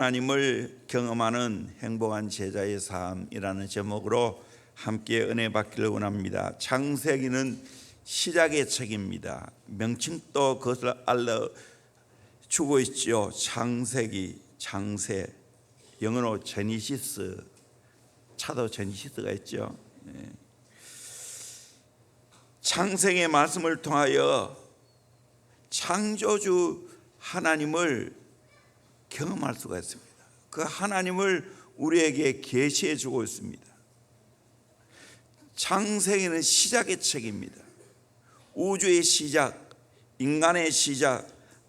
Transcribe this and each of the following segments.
하나님을 경험하는 행복한 제자의 삶이라는 제목으로 함께 은혜 받기를 원합니다. 창세기는 시작의 책입니다. 명칭도 그것을 알려 주고 있죠. 창세기, 창세, 영어로 제니시스, 차도 제니시스가 있죠. 예. 창세기의 말씀을 통하여 창조주 하나님을 경험할 수가 있습니다. 그 하나님을 우리에게 계시해 주고 있습니다. 창세기는 시작의 책입니다. 우주의 시작, 인간의 시작,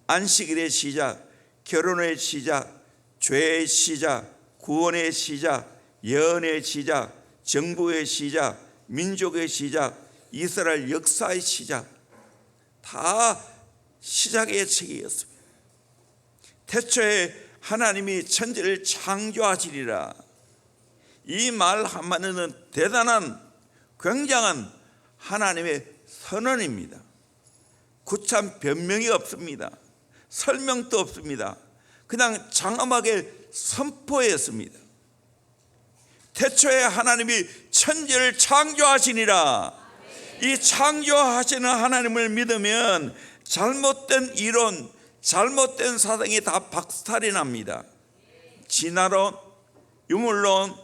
안식일의 시작, 결혼의 시작, 죄의 시작, 구원의 시작, 예언의 시작, 정부의 시작, 민족의 시작, 이스라엘 역사의 시작 다 시작의 책이었습니다. 태초에 하나님이 천지를 창조하시리라. 이 말 한마디는 대단한 굉장한 하나님의 선언입니다. 구참 변명이 없습니다. 설명도 없습니다. 그냥 장엄하게 선포했습니다. 태초에 하나님이 천지를 창조하시니라. 이 창조하시는 하나님을 믿으면 잘못된 이론, 잘못된 사상이 다 박살이 납니다. 진화론, 유물론,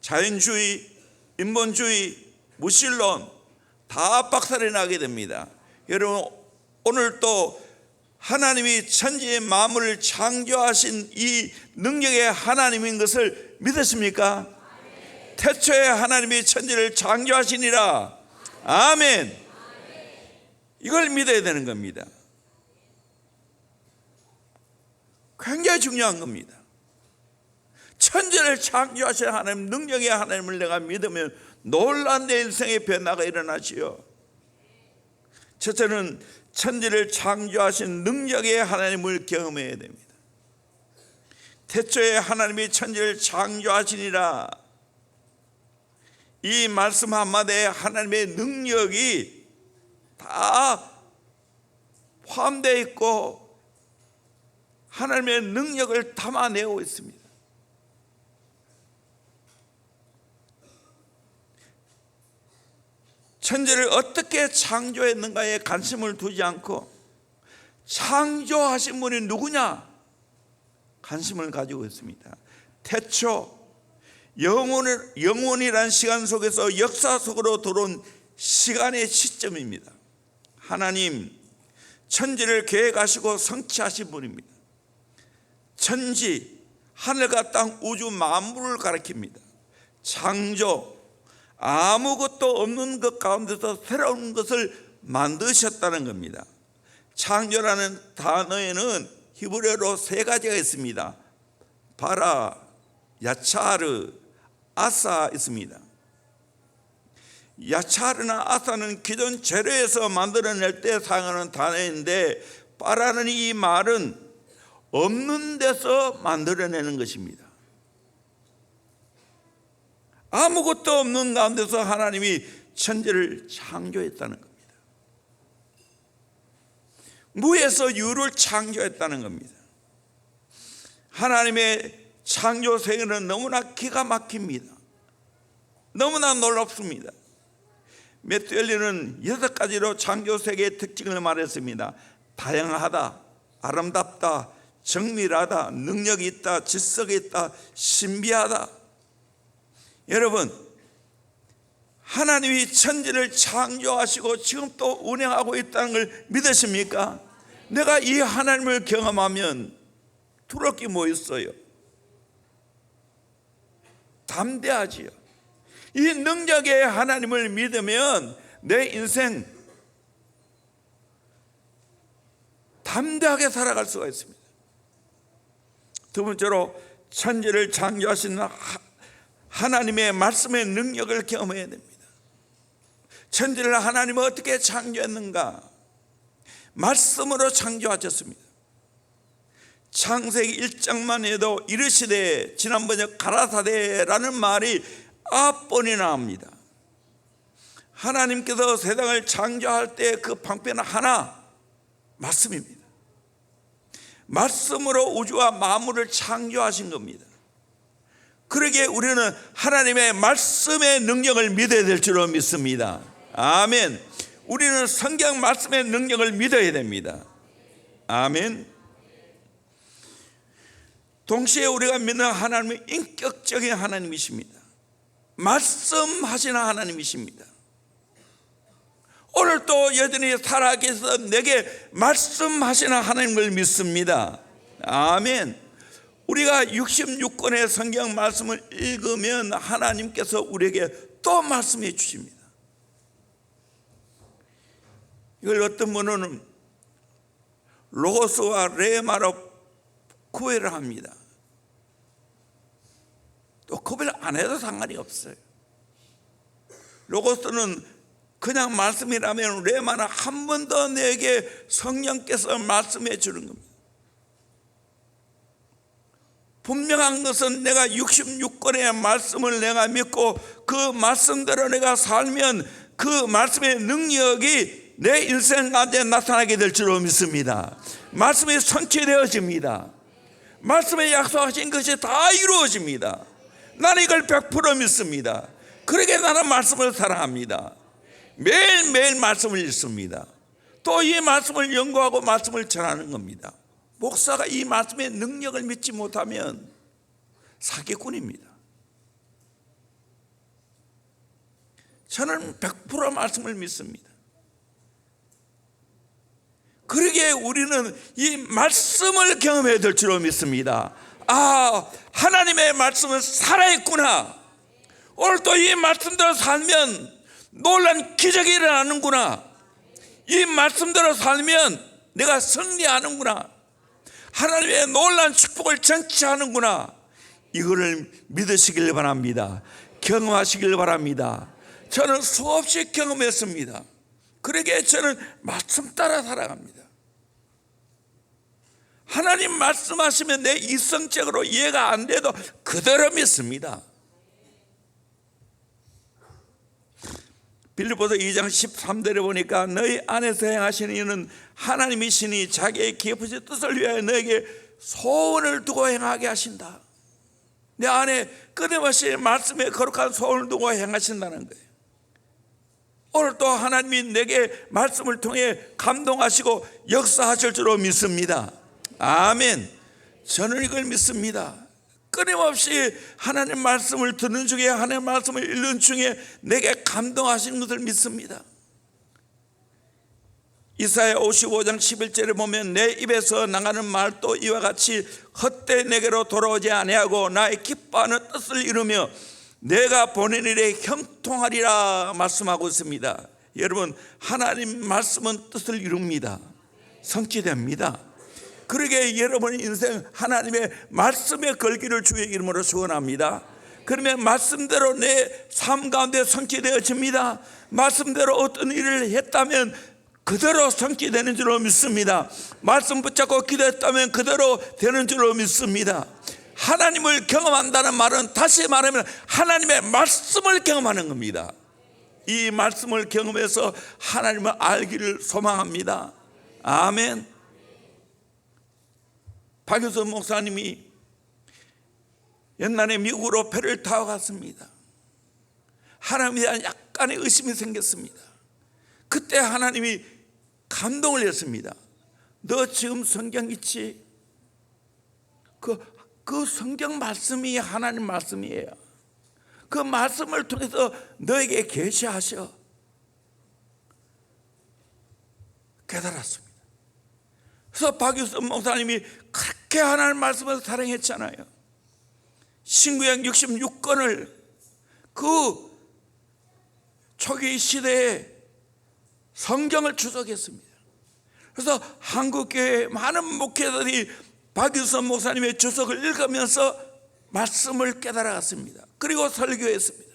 자연주의, 인본주의, 무신론 다 박살이 나게 됩니다. 여러분 오늘 또 하나님이 천지의 만물을 창조하신 이 능력의 하나님인 것을 믿으십니까? 태초에 하나님이 천지를 창조하시니라. 아멘. 이걸 믿어야 되는 겁니다. 굉장히 중요한 겁니다. 천지를 창조하신 하나님, 능력의 하나님을 내가 믿으면 놀란 내 인생의 변화가 일어나지요. 첫째는 천지를 창조하신 능력의 하나님을 경험해야 됩니다. 태초에 하나님이 천지를 창조하시니라. 이 말씀 한마디에 하나님의 능력이 다 포함되어 있고 하나님의 능력을 담아내고 있습니다. 천지를 어떻게 창조했는가에 관심을 두지 않고 창조하신 분이 누구냐 관심을 가지고 있습니다. 태초 영원 영원이란 시간 속에서 역사 속으로 들어온 시간의 시점입니다. 하나님 천지를 계획하시고 성취하신 분입니다. 천지 하늘과 땅 우주 만물을 가리킵니다. 창조 아무것도 없는 것 가운데서 새로운 것을 만드셨다는 겁니다. 창조라는 단어에는 히브리어로 세 가지가 있습니다. 바라, 야차르, 아사 있습니다. 야차르나 아사는 기존 재료에서 만들어낼 때 사용하는 단어인데 바라는 이 말은 없는 데서 만들어내는 것입니다. 아무것도 없는 가운데서 하나님이 천지를 창조했다는 겁니다. 무에서 유를 창조했다는 겁니다. 하나님의 창조 세계는 너무나 기가 막힙니다. 너무나 놀랍습니다. 메뚜엘리는 여섯 가지로 창조 세계의 특징을 말했습니다. 다양하다, 아름답다, 정밀하다, 능력이 있다, 질서가 있다, 신비하다. 여러분, 하나님이 천지를 창조하시고 지금 또 운행하고 있다는 걸 믿으십니까? 내가 이 하나님을 경험하면 두렵 게 뭐 있어요? 담대하지요. 이 능력의 하나님을 믿으면 내 인생 담대하게 살아갈 수가 있습니다. 두 번째로 천지를 창조하신 하나님의 말씀의 능력을 경험해야 됩니다. 천지를 하나님은 어떻게 창조했는가? 말씀으로 창조하셨습니다. 창세기 1장만 해도 이르시되 지난번에 가라사대라는 말이 아홉 번이나 나옵니다. 하나님께서 세상을 창조할 때 그 방편 하나 말씀입니다. 말씀으로 우주와 만물을 창조하신 겁니다. 그러기에 우리는 하나님의 말씀의 능력을 믿어야 될 줄로 믿습니다. 아멘. 우리는 성경 말씀의 능력을 믿어야 됩니다. 아멘. 동시에 우리가 믿는 하나님은 인격적인 하나님이십니다. 말씀하시는 하나님이십니다. 오늘 또 여전히 살아계셔서 내게 말씀하시는 하나님을 믿습니다. 아멘. 우리가 66권의 성경 말씀을 읽으면 하나님께서 우리에게 또 말씀해 주십니다. 이걸 어떤 분은 로고스와 레마로 구애를 합니다. 또 구별 안 해도 상관이 없어요. 로고스는 그냥 말씀이라면 레마는 한 번 더 내게 성령께서 말씀해 주는 겁니다. 분명한 것은 내가 66권의 말씀을 내가 믿고 그 말씀대로 내가 살면 그 말씀의 능력이 내 인생 가운데 나타나게 될 줄로 믿습니다. 말씀이 성취되어집니다. 말씀에 약속하신 것이 다 이루어집니다. 나는 이걸 100% 믿습니다. 그러게 나는 말씀을 사랑합니다. 매일매일 말씀을 읽습니다. 또 이 말씀을 연구하고 말씀을 전하는 겁니다. 목사가 이 말씀의 능력을 믿지 못하면 사기꾼입니다. 저는 100% 말씀을 믿습니다. 그러기에 우리는 이 말씀을 경험해야 될 줄로 믿습니다. 아, 하나님의 말씀은 살아있구나. 오늘 또 이 말씀대로 살면 놀란 기적이 일어나는구나. 이 말씀대로 살면 내가 승리하는구나. 하나님의 놀란 축복을 전치하는구나. 이거를 믿으시길 바랍니다. 경험하시길 바랍니다. 저는 수없이 경험했습니다. 그러기에 저는 말씀 따라 살아갑니다. 하나님 말씀하시면 내 이성적으로 이해가 안 돼도 그대로 믿습니다. 빌립보서 2장 13절에 보니까 너희 안에서 행하시는 이는 하나님이시니 자기의 깊으신 뜻을 위하여 너에게 소원을 두고 행하게 하신다. 내 안에 끊임없이 말씀에 거룩한 소원을 두고 행하신다는 거예요. 오늘 또 하나님이 내게 말씀을 통해 감동하시고 역사하실 줄로 믿습니다. 아멘. 저는 이걸 믿습니다. 끊임없이 하나님 말씀을 듣는 중에 하나님 말씀을 읽는 중에 내게 감동하시는 것을 믿습니다. 이사야 55장 11절에 보면 내 입에서 나가는 말도 이와 같이 헛되 내게로 돌아오지 아니하고 나의 기뻐하는 뜻을 이루며 내가 보낸 일에 형통하리라 말씀하고 있습니다. 여러분 하나님 말씀은 뜻을 이룹니다. 성취됩니다. 그러게 여러분 인생 하나님의 말씀에 걸기를 주의 이름으로 축원합니다. 그러면 말씀대로 내 삶 가운데 성취되어집니다. 말씀대로 어떤 일을 했다면 그대로 성취되는 줄로 믿습니다. 말씀 붙잡고 기도했다면 그대로 되는 줄로 믿습니다. 하나님을 경험한다는 말은 다시 말하면 하나님의 말씀을 경험하는 겁니다. 이 말씀을 경험해서 하나님을 알기를 소망합니다. 아멘. 박효선 목사님이 옛날에 미국으로 배를 타고 갔습니다. 하나님에 대한 약간의 의심이 생겼습니다. 그때 하나님이 감동을 했습니다. 너 지금 성경 있지? 그, 그 성경 말씀이 하나님 말씀이에요. 그 말씀을 통해서 너에게 계시하셔. 깨달았습니다. 그래서 박유선 목사님이 그렇게 하나님 말씀을 사랑했잖아요. 신구약 66권을 그 초기 시대에 성경을 추적했습니다. 그래서 한국교회 많은 목회자들이 박유선 목사님의 주석을 읽으면서 말씀을 깨달아갔습니다. 그리고 설교했습니다.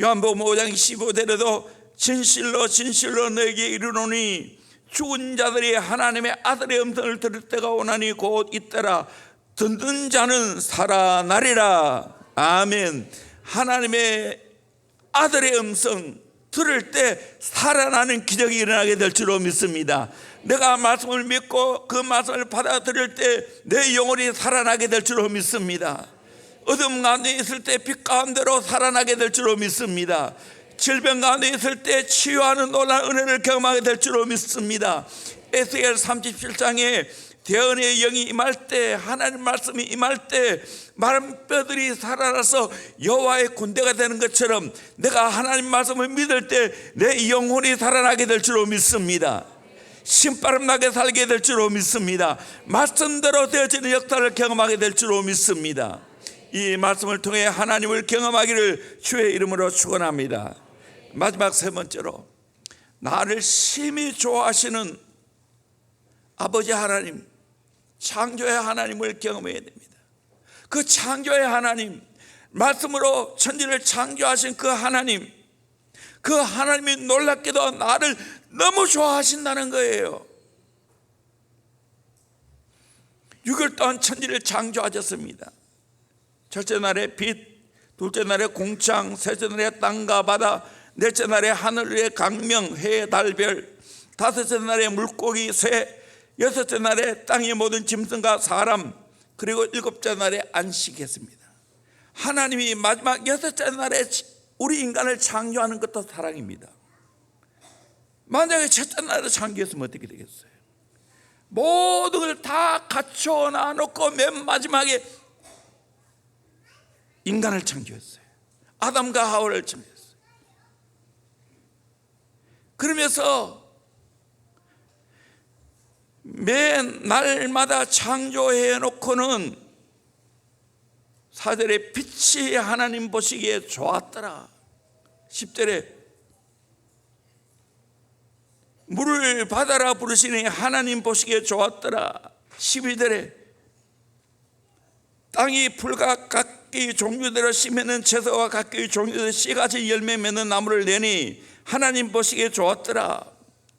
요한복음 5장 15절에도 진실로 진실로 너에게 이르노니 죽은 자들이 하나님의 아들의 음성을 들을 때가 오나니 곧 이때라 듣는 자는 살아나리라 아멘 하나님의 아들의 음성 들을 때 살아나는 기적이 일어나게 될 줄로 믿습니다. 내가 말씀을 믿고 그 말씀을 받아들일 때 내 영혼이 살아나게 될 줄로 믿습니다. 어둠 가운데 있을 때 빛 가운데로 살아나게 될 줄로 믿습니다. 질병 가운데 있을 때 치유하는 놀라운 은혜를 경험하게 될 줄로 믿습니다. 에스겔 37장에 대언의 영이 임할 때 하나님 말씀이 임할 때 마른 뼈들이 살아나서 여호와의 군대가 되는 것처럼 내가 하나님 말씀을 믿을 때 내 영혼이 살아나게 될 줄로 믿습니다. 신바람 나게 살게 될 줄로 믿습니다. 말씀대로 되어지는 역사를 경험하게 될 줄로 믿습니다. 이 말씀을 통해 하나님을 경험하기를 주의 이름으로 축원합니다. 마지막 세 번째로 나를 심히 좋아하시는 아버지 하나님, 창조의 하나님을 경험해야 됩니다. 그 창조의 하나님, 말씀으로 천지를 창조하신 그 하나님, 그 하나님이 놀랍게도 나를 너무 좋아하신다는 거예요. 6일 동안 천지를 창조하셨습니다. 첫째 날에 빛, 둘째 날에 공창, 셋째 날에 땅과 바다, 넷째 날에 하늘 위의 강명, 해, 달, 별, 다섯째 날에 물고기, 새, 여섯째 날에 땅의 모든 짐승과 사람, 그리고 일곱째 날에 안식했습니다. 하나님이 마지막 여섯째 날에 우리 인간을 창조하는 것도 사랑입니다. 만약에 첫째 날에 창조했으면 어떻게 되겠어요? 모든 걸 다 갖춰 놔놓고 맨 마지막에 인간을 창조했어요. 아담과 하와를 창조했어요. 그러면서 매 날마다 창조해 놓고는 사절에 빛이 하나님 보시기에 좋았더라. 10절에 물을 바다라 부르시니 하나님 보시기에 좋았더라. 12절에 땅이 풀과 각기 종류대로 심에는 채소와 각기 종류대로 씨같이 열매 맺는 나무를 내니 하나님 보시기에 좋았더라.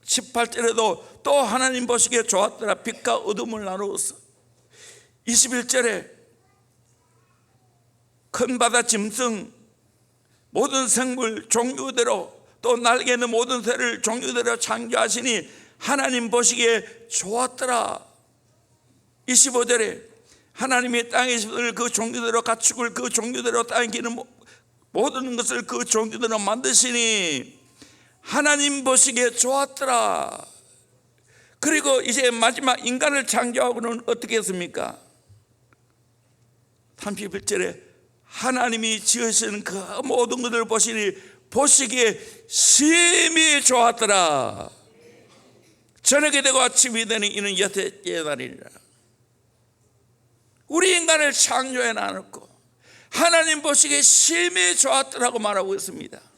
18절에도 또 하나님 보시기에 좋았더라. 빛과 어둠을 나누었어. 21절에 큰 바다 짐승 모든 생물 종류대로 또 날개는 모든 새를 종류대로 창조하시니 하나님 보시기에 좋았더라. 25절에 하나님이 땅의 집을 그 종류대로 가축을 그 종류대로 땅에 기는 모든 것을 그 종류대로 만드시니 하나님 보시기에 좋았더라. 그리고 이제 마지막 인간을 창조하고는 어떻게 했습니까? 31절에 하나님이 지으신 그 모든 것을 보시니 보시기에 심히 좋았더라. 저녁이 되고 아침이 되니 이는 여태째 날이니라. 우리 인간을 창조해 놔놓고 하나님 보시기에 심히 좋았더라고 말하고 있습니다.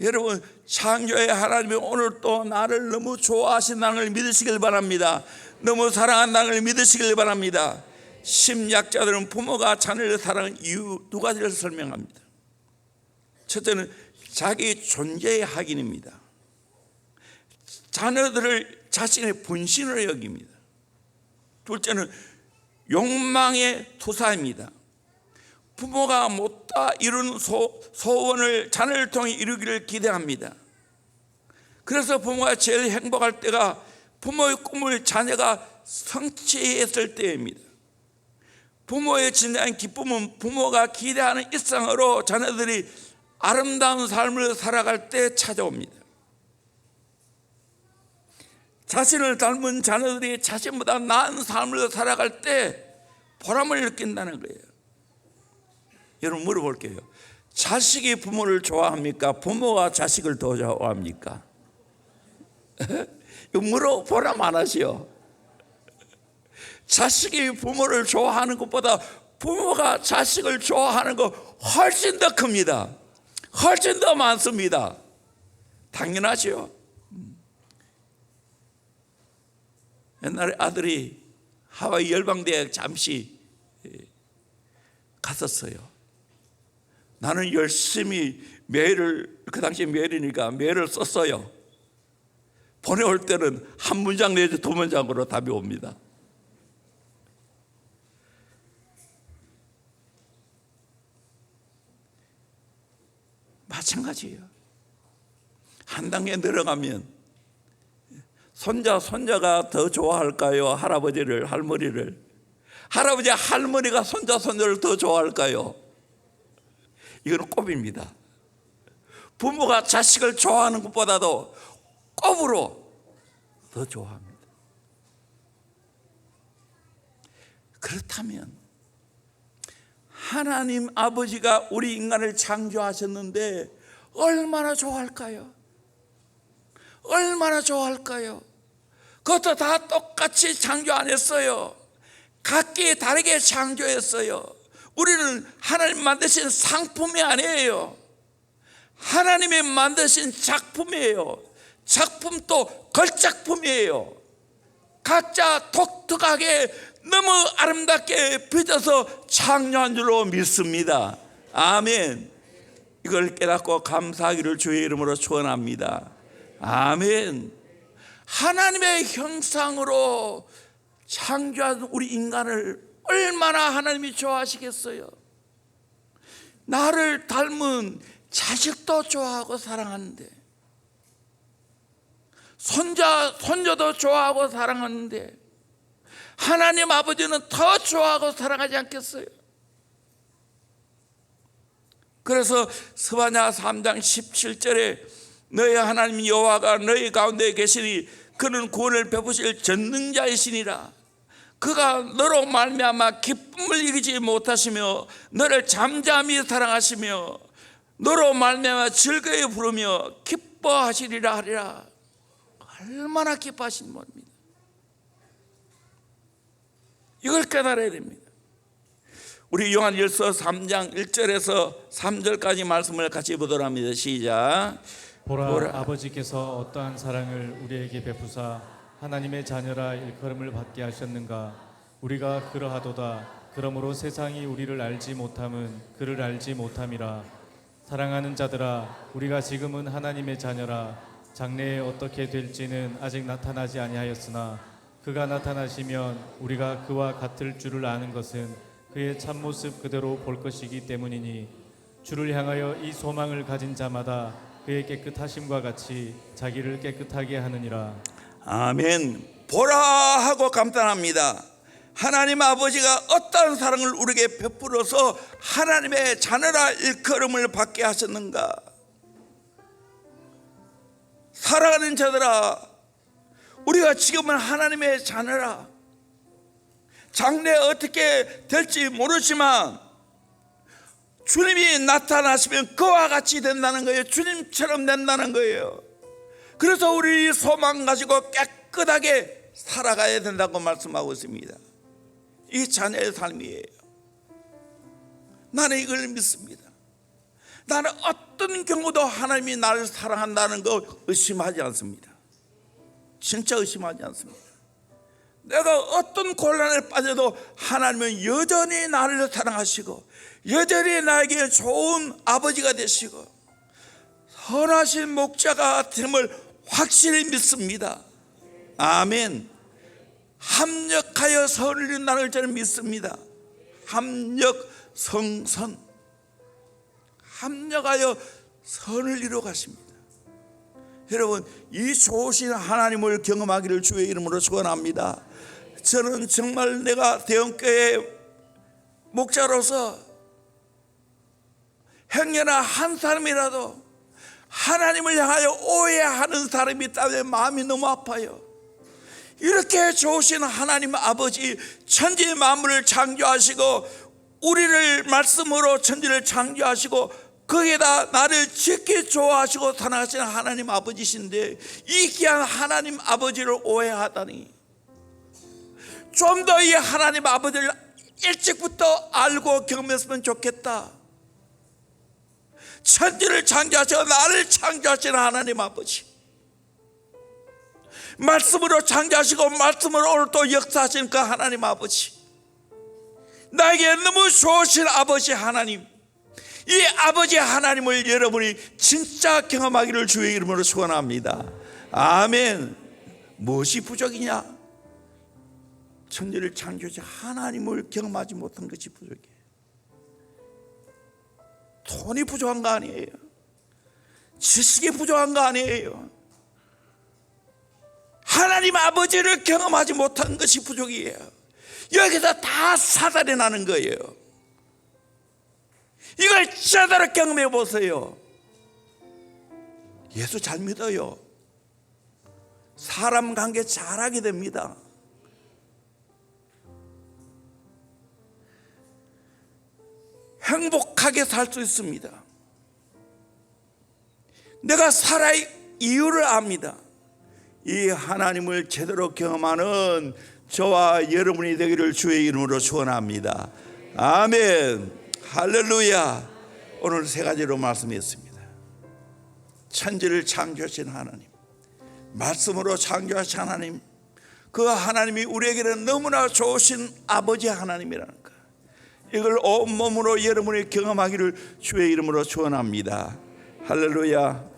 여러분 창조의 하나님이 오늘 또 나를 너무 좋아하신다는 걸 믿으시길 바랍니다. 너무 사랑한다는 걸 믿으시길 바랍니다. 심리학자들은 부모가 자녀를 사랑하는 이유 두 가지를 설명합니다. 첫째는 자기 존재의 확인입니다. 자녀들을 자신의 분신으로 여깁니다. 둘째는 욕망의 투사입니다. 부모가 못다 이룬 소, 소원을 자녀를 통해 이루기를 기대합니다. 그래서 부모가 제일 행복할 때가 부모의 꿈을 자녀가 성취했을 때입니다. 부모의 진정한 기쁨은 부모가 기대하는 일상으로 자녀들이 아름다운 삶을 살아갈 때 찾아옵니다. 자신을 닮은 자녀들이 자신보다 나은 삶을 살아갈 때 보람을 느낀다는 거예요. 여러분 물어볼게요. 자식이 부모를 좋아합니까? 부모가 자식을 더 좋아합니까? 이거 물어보라 말하시오. 자식이 부모를 좋아하는 것보다 부모가 자식을 좋아하는 거 훨씬 더 큽니다. 훨씬 더 많습니다. 당연하죠. 옛날에 아들이 하와이 열방대학 잠시 갔었어요. 나는 열심히 메일을 그 당시 메일이니까 메일을 썼어요. 보내올 때는 한 문장 내지 두 문장으로 답이 옵니다. 마찬가지예요. 한 단계 내려가면 손자 손자가 더 좋아할까요? 할아버지를 할머니를 할아버지 할머니가 손자 손녀를 더 좋아할까요? 이거는 꼽입니다. 부모가 자식을 좋아하는 것보다도 꼽으로 더 좋아합니다. 그렇다면 하나님 아버지가 우리 인간을 창조하셨는데 얼마나 좋아할까요? 얼마나 좋아할까요? 그것도 다 똑같이 창조 안 했어요. 각기 다르게 창조했어요. 우리는 하나님 만드신 상품이 아니에요. 하나님이 만드신 작품이에요. 작품도 걸작품이에요. 각자 독특하게 너무 아름답게 빚어서 창조한 줄로 믿습니다. 아멘. 이걸 깨닫고 감사하기를 주의 이름으로 축원합니다. 아멘. 하나님의 형상으로 창조한 우리 인간을 얼마나 하나님이 좋아하시겠어요? 나를 닮은 자식도 좋아하고 사랑하는데 손자 손녀도 좋아하고 사랑하는데 하나님 아버지는 더 좋아하고 사랑하지 않겠어요? 그래서 스바냐 3장 17절에 너희 하나님 여호와가 너희 가운데 계시니 그는 구원을 베푸실 전능자이시니라 그가 너로 말미암아 기쁨을 이기지 못하시며 너를 잠잠히 사랑하시며 너로 말미암아 즐거이 부르며 기뻐하시리라 하리라. 얼마나 기뻐하신 분입니다. 이걸 깨달아야 됩니다. 우리 요한일서 3장 1절에서 3절까지 말씀을 같이 보도록 합니다. 시작. 보라, 보라. 아버지께서 어떠한 사랑을 우리에게 베푸사 하나님의 자녀라 일컬음을 받게 하셨는가? 우리가 그러하도다. 그러므로 세상이 우리를 알지 못함은 그를 알지 못함이라. 사랑하는 자들아 우리가 지금은 하나님의 자녀라. 장래에 어떻게 될지는 아직 나타나지 아니하였으나 그가 나타나시면 우리가 그와 같을 줄을 아는 것은 그의 참모습 그대로 볼 것이기 때문이니 주를 향하여 이 소망을 가진 자마다 그의 깨끗하심과 같이 자기를 깨끗하게 하느니라 아멘. 보라 하고 감탄합니다. 하나님 아버지가 어떠한 사랑을 우리에게 베풀어서 하나님의 자녀라 일컬음을 받게 하셨는가? 사랑하는 자들아, 우리가 지금은 하나님의 자녀라. 장래 어떻게 될지 모르지만 주님이 나타나시면 그와 같이 된다는 거예요. 주님처럼 된다는 거예요. 그래서 우리 소망 가지고 깨끗하게 살아가야 된다고 말씀하고 있습니다. 이 자녀의 삶이에요. 나는 이걸 믿습니다. 나는 어떤 경우도 하나님이 나를 사랑한다는 거 의심하지 않습니다. 진짜 의심하지 않습니다. 내가 어떤 곤란에 빠져도 하나님은 여전히 나를 사랑하시고 여전히 나에게 좋은 아버지가 되시고 선하신 목자가 됨을 확실히 믿습니다. 아멘. 합력하여 선을 이룬다는 믿습니다. 합력 성선. 합력하여 선을 이루어 가십니다. 여러분, 이 좋으신 하나님을 경험하기를 주의 이름으로 축원합니다. 저는 정말 내가 대형교회 목자로서 행여나 한 사람이라도 하나님을 향하여 오해하는 사람이 있다면 마음이 너무 아파요. 이렇게 좋으신 하나님 아버지 천지 만물을 창조하시고 우리를 말씀으로 천지를 창조하시고 거기에다 나를 지키 좋아하시고 사랑하시는 하나님 아버지신데 이 귀한 하나님 아버지를 오해하다니 좀 더 이 하나님 아버지를 일찍부터 알고 경험했으면 좋겠다. 천지를 창조하시고 나를 창조하시는 하나님 아버지. 말씀으로 창조하시고 말씀으로 오늘 또 역사하시는 그 하나님 아버지. 나에게 너무 좋으신 아버지 하나님. 이 아버지 하나님을 여러분이 진짜 경험하기를 주의 이름으로 축원합니다. 아멘. 무엇이 부족이냐? 천지를 창조하신 하나님을 경험하지 못한 것이 부족해 돈이 부족한 거 아니에요. 지식이 부족한 거 아니에요. 하나님 아버지를 경험하지 못한 것이 부족이에요. 여기서 다 사달이 나는 거예요. 이걸 제대로 경험해 보세요. 예수 잘 믿어요. 사람 관계 잘하게 됩니다. 행복하게 살 수 있습니다. 내가 살아의 이유를 압니다. 이 하나님을 제대로 경험하는 저와 여러분이 되기를 주의 이름으로 축원합니다. 아멘. 할렐루야. 오늘 세 가지로 말씀했습니다. 천지를 창조하신 하나님, 말씀으로 창조하신 하나님, 그 하나님이 우리에게는 너무나 좋으신 아버지 하나님이라는 것. 이걸 온몸으로 여러분이 경험하기를 주의 이름으로 축원합니다. 할렐루야.